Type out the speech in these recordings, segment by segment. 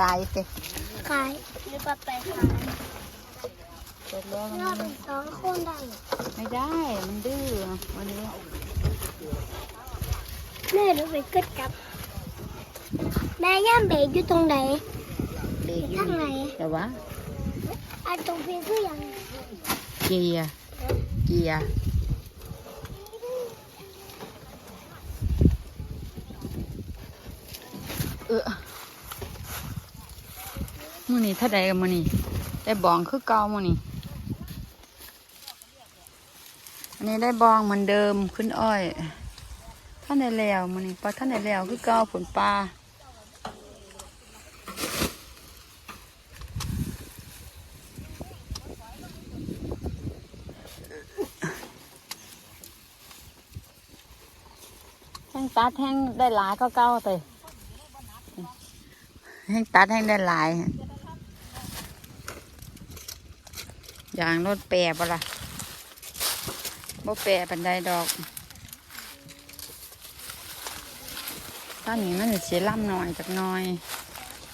ตายสิขายหรือว่าไปขายเสร็จแล้วเรามันเป็นสองคนได้ไม่ได้ มันดื้อวันนี้แม่หรือไปกึดกับ แม่ย่ามเบรกอยู่ตรงไหนเด็กอยู่ข้างในแต่ว่าอันตรงพี่คืออย่างเกียร์เกียร์เออ มือนี่ถ้าใดกันมือนี่ได้บองคือเก่ามือนี่อันนี้ได้บองเหมือนเดิมขึ้นอ้อย ท่านได้แล้วมือนี่พอท่านได้แล้วคือเก่าผลปลาแห้งตัดแห้งได้หลายก็เก่าเลยแห้งตัดแห้งได้หลาย อย่างรถแปรปะล่ะบ่แปรปันไดดอกตอนนี้มันเสียล่ำหน่อยจากหน้อย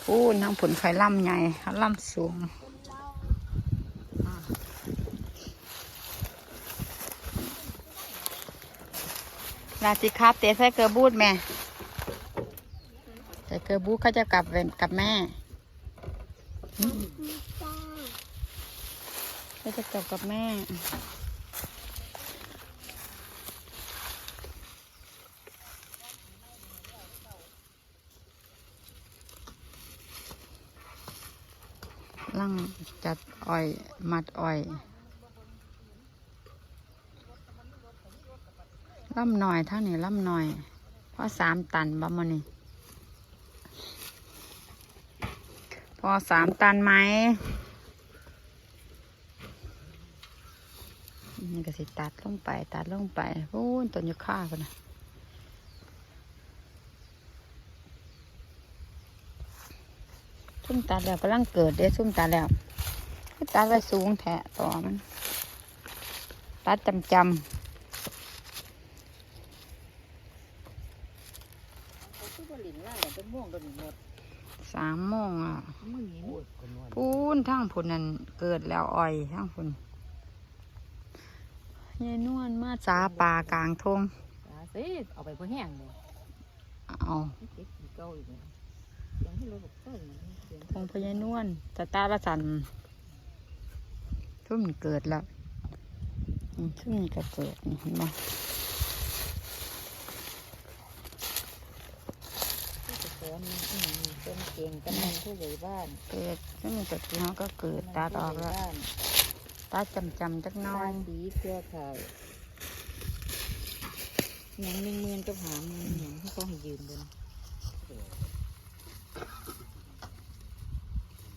พูนทั้งผลไฟล่ำใหญ่เขาล่ำสูงลาสิครับเตะใส่เกลือบูดแม่ใส่เกลือบูดเขาจะกลับเวนกับแม่ ก็จะกลับกับแม่ ลังจัดอ้อยมัดอ้อยล่ำหน่อยเท่านี้ล่ำหน่อย เพราะสามตันบ่มานี่พอสามตันไหม นี่ก็สิตัดลงไป ตัดลงไปโอ้ยต้นยูคากันนะซุ่มตัดแล้วกำลังเกิดเด้ซุ่มตัดแล้วคือตัดไว้สูงแทะต่อมัน ตัดจำจำสามโมงอะพูนทั้งผุนนั่นเกิดแล้วอ่อยทั้งผุน ยายนวลมาจ้าป่ากลางทงตาสิเอาไปเพื่อแห้งเลยเอาเก็บกี่เก้าอีกเลยยังให้เราบอกเต้ยเสียงทงพญายนวลตาตาละสันทุ่มนเกิดแล้วอืมทุ่มนก็เกิดนี่เห็นไหมจะสอนอืมเป็นเก่งกำนันผู้ใหญ่บ้าน เกิดทุ่มนก็เขาก็เกิดตาดอกแล้วบ้าน ตาจำจำจักน้อยดีเพื่อขาวหนังหนึ่งหมื่นก็หาหมื่นหนังที่เองให้ยืมบน